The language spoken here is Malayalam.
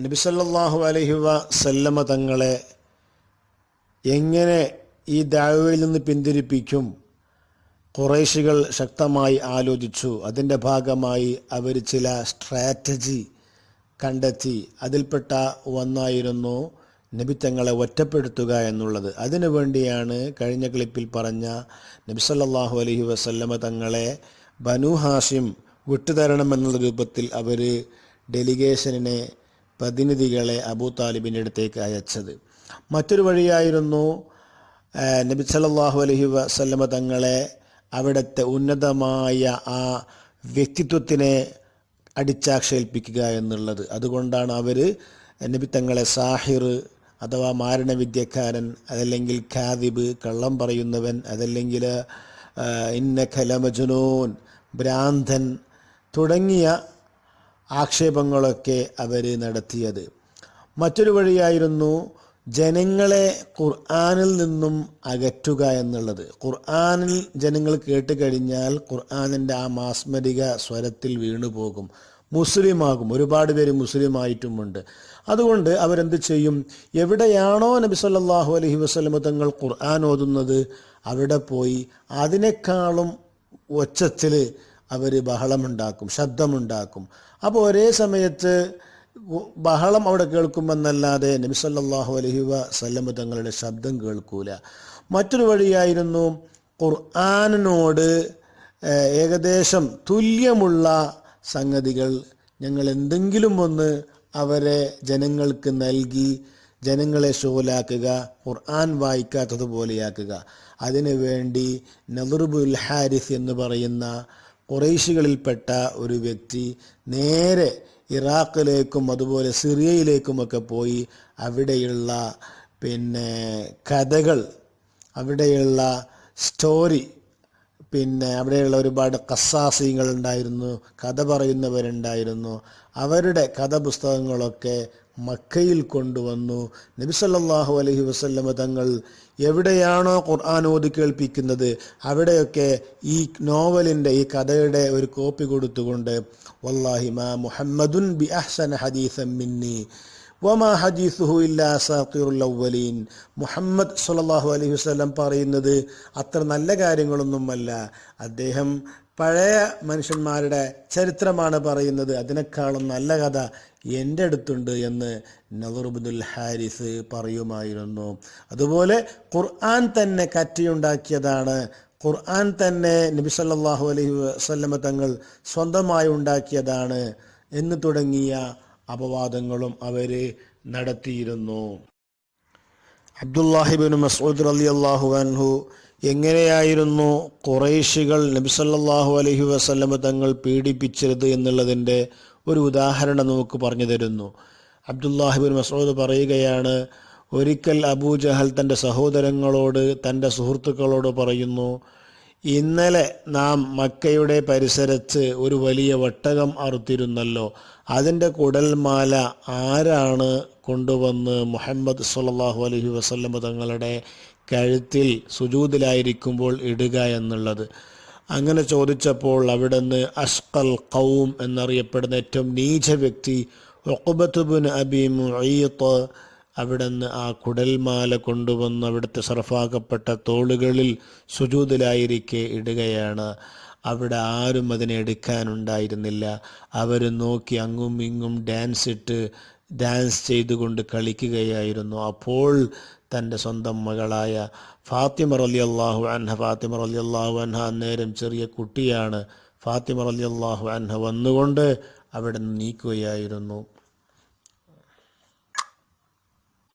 നബിസല്ലാഹു അലഹി വസല്ലമ തങ്ങളെ എങ്ങനെ ഈ ദാവയിൽ നിന്ന് പിന്തിരിപ്പിക്കും? കുറേശികൾ ശക്തമായി ആലോചിച്ചു. അതിന്റെ ഭാഗമായി അവർ ചില സ്ട്രാറ്റജി കണ്ടെത്തി. അതിൽപ്പെട്ട ഒന്നായിരുന്നു നബി തങ്ങളെ ഒറ്റപ്പെടുത്തുക എന്നുള്ളത്. അതിനു വേണ്ടിയാണ് കഴിഞ്ഞ ക്ലിപ്പിൽ പറഞ്ഞ നബിസല്ലാഹു അലഹി വസല്ലമ തങ്ങളെ ബനു ഹാഷിം വിട്ടുതരണമെന്നുള്ള രൂപത്തിൽ അവർ ഡെലിഗേഷനെ പ്രതിനിധികളെ അബൂ താലിബിന്റെ അടുത്തേക്ക് അയച്ചത്. മറ്റൊരു വഴിയായിരുന്നു നബി സല്ലല്ലാഹു അലഹി വസല്ലമ തങ്ങളെ അവിടുത്തെ ഉന്നതമായ ആ വ്യക്തിത്വത്തിനെ അടിച്ചാക്ഷേൽപ്പിക്കുക എന്നുള്ളത്. അതുകൊണ്ടാണ് അവർ നബി തങ്ങളെ സാഹിർ അഥവാ മാരണവിദ്യക്കാരൻ അതല്ലെങ്കിൽ ഖാദിബ് കള്ളം പറയുന്നവൻ അതല്ലെങ്കിൽ ഇന്ന ഖലമജുനൂൻ ഭ്രാന്തൻ തുടങ്ങിയ ആക്ഷേപങ്ങളൊക്കെ അവർ നടത്തിയത്. മറ്റൊരു വഴിയായിരുന്നു ജനങ്ങളെ ഖുർആാനിൽ നിന്നും അകറ്റുക എന്നുള്ളത്. ഖുർആാനിൽ ജനങ്ങൾ കേട്ട് കഴിഞ്ഞാൽ ഖുർആാനിന്റെ ആ മാസ്മരിക സ്വരത്തിൽ വീണുപോകും. മുസ്ലിമാകും. ഒരുപാട് പേര് മുസ്ലിമായിട്ടുമുണ്ട്. അതുകൊണ്ട് അവരെന്ത് ചെയ്യും? എവിടെയാണോ നബി സല്ലാഹു അലഹി വസ്ലമ തങ്ങൾ ഖുർആൻ ഓതുന്നത് അവിടെ പോയി അതിനേക്കാളും ഒച്ചത്തിൽ അവർ ബഹളമുണ്ടാക്കും ശബ്ദമുണ്ടാക്കും. അപ്പോൾ ഒരേ സമയത്ത് ബഹളം അവിടെ കേൾക്കുമെന്നല്ലാതെ നബിസല്ലാഹു അലഹി വസല്ലമ തങ്ങളുടെ ശബ്ദം കേൾക്കൂല. മറ്റൊരു വഴിയായിരുന്നു ഖുർആാനിനോട് ഏകദേശം തുല്യമുള്ള സംഗതികൾ. ഞങ്ങൾ എന്തെങ്കിലും ഒന്ന് അവരെ ജനങ്ങൾക്ക് നൽകി ജനങ്ങളെ ഷോലാക്കുക ഖുർആൻ വായിക്കാത്തതുപോലെയാക്കുക. അതിനുവേണ്ടി നദറുബുൽ ഹാരിസ് എന്ന് പറയുന്ന കുറേശികളിൽപ്പെട്ട ഒരു വ്യക്തി നേരെ ഇറാഖിലേക്കും അതുപോലെ സിറിയയിലേക്കുമൊക്കെ പോയി അവിടെയുള്ള പിന്നെ കഥകൾ അവിടെയുള്ള സ്റ്റോറി പിന്നെ അവിടെയുള്ള ഒരുപാട് കസാസിങ്ങൾ ഉണ്ടായിരുന്നു കഥ പറയുന്നവരുണ്ടായിരുന്നു. അവരുടെ കഥ പുസ്തകങ്ങളൊക്കെ മക്കയിൽ കൊണ്ടുവന്നു. നബിസല്ലാഹു അലഹി വസല്ലമ തങ്ങൾ എവിടെയാണോ ഖുർആൻ ഓതി കേൾപ്പിക്കുന്നത് അവിടെയൊക്കെ ഈ നോവലിന്റെ ഈ കഥയുടെ ഒരു കോപ്പി കൊടുത്തുകൊണ്ട് വല്ലാഹി മാ മുഹമ്മദുൻ ബി അഹ്സൻ ഹദീസൻ മിന്നി വമാ ഹദീസുഹു ഇല്ലാ സാഖിറുൽ അവലീൻ മുഹമ്മദ് സല്ലല്ലാഹു അലൈഹി വസ്ലം പറയുന്നത് അത്ര നല്ല കാര്യങ്ങളൊന്നുമല്ല. അദ്ദേഹം പഴയ മനുഷ്യന്മാരുടെ ചരിത്രമാണ് പറയുന്നത്. അതിനേക്കാളും നല്ല കഥ എന്റെ അടുത്തുണ്ട് എന്ന് നവറുബുദുൽ ഹാരിസ് പറയുമായിരുന്നു. അതുപോലെ ഖുർആൻ തന്നെ കറ്റിയുണ്ടാക്കിയതാണ്. ഖുർആൻ തന്നെ നബി സല്ലല്ലാഹു അലൈഹി വസല്ലമ തങ്ങൾ സ്വന്തമായി ഉണ്ടാക്കിയതാണ് എന്ന് തുടങ്ങിയ അപവാദങ്ങളും അവർ നടത്തിയിരുന്നു. അബ്ദുല്ലാഹിബിൻ മസൂദ് അലി അള്ളാഹു അൻഹു എങ്ങനെയായിരുന്നു കുറേശികൾ നബിസല്ലാഹു അലഹി വസ്ലമ തങ്ങൾ പീഡിപ്പിച്ചത് എന്നുള്ളതിന്റെ ഒരു ഉദാഹരണം നമുക്ക് പറഞ്ഞു തരുന്നു. അബ്ദുല്ലാഹിബിൻ മസൂദ് പറയുകയാണ് ഒരിക്കൽ അബൂജഹൽ തന്റെ സഹോദരങ്ങളോട് തന്റെ സുഹൃത്തുക്കളോട് പറയുന്നു ഇന്നലെ നാം മക്കയുടെ പരിസരത്ത് ഒരു വലിയ വട്ടകം അറുത്തിരുന്നല്ലോ. അതിന്റെ കുടൽമാല ആരാണ് കൊണ്ടുവന്ന് മുഹമ്മദ് സല്ലാഹു അലഹി വസല്ലമ തങ്ങളുടെ കഴുത്തിൽ സുജൂതിലായിരിക്കുമ്പോൾ ഇടുക എന്നുള്ളത്. അങ്ങനെ ചോദിച്ചപ്പോൾ അവിടുന്ന് അഷ്കൽ കൗം എന്നറിയപ്പെടുന്ന ഏറ്റവും നീച വ്യക്തി ഒക്കുബത്തുബുൻ അബി മുയ്യത്ത് അവിടുന്ന് ആ കുടൽമാല കൊണ്ടുവന്ന് അവിടുത്തെ സർഫാക്കപ്പെട്ട തോളുകളിൽ സുജൂതിലായിരിക്കെ ഇടുകയാണ്. അവിടെ ആരും അതിനെ എടുക്കാനുണ്ടായിരുന്നില്ല. അവർ നോക്കി അങ്ങും ഇങ്ങും ഡാൻസ് ഇട്ട് ഡാൻസ് ചെയ്തുകൊണ്ട് കളിക്കുകയായിരുന്നു. അപ്പോൾ തന്റെ സ്വന്തം മകളായ ഫാത്തിമ റലി അള്ളാഹു അൻഹ ഫാത്തിമ റലി അള്ളാഹു അൻഹ അന്നേരം ചെറിയ കുട്ടിയാണ്. ഫാത്തിമ റലി അള്ളാഹു അൻഹ വന്നുകൊണ്ട് അവിടെ നീക്കുകയായിരുന്നു.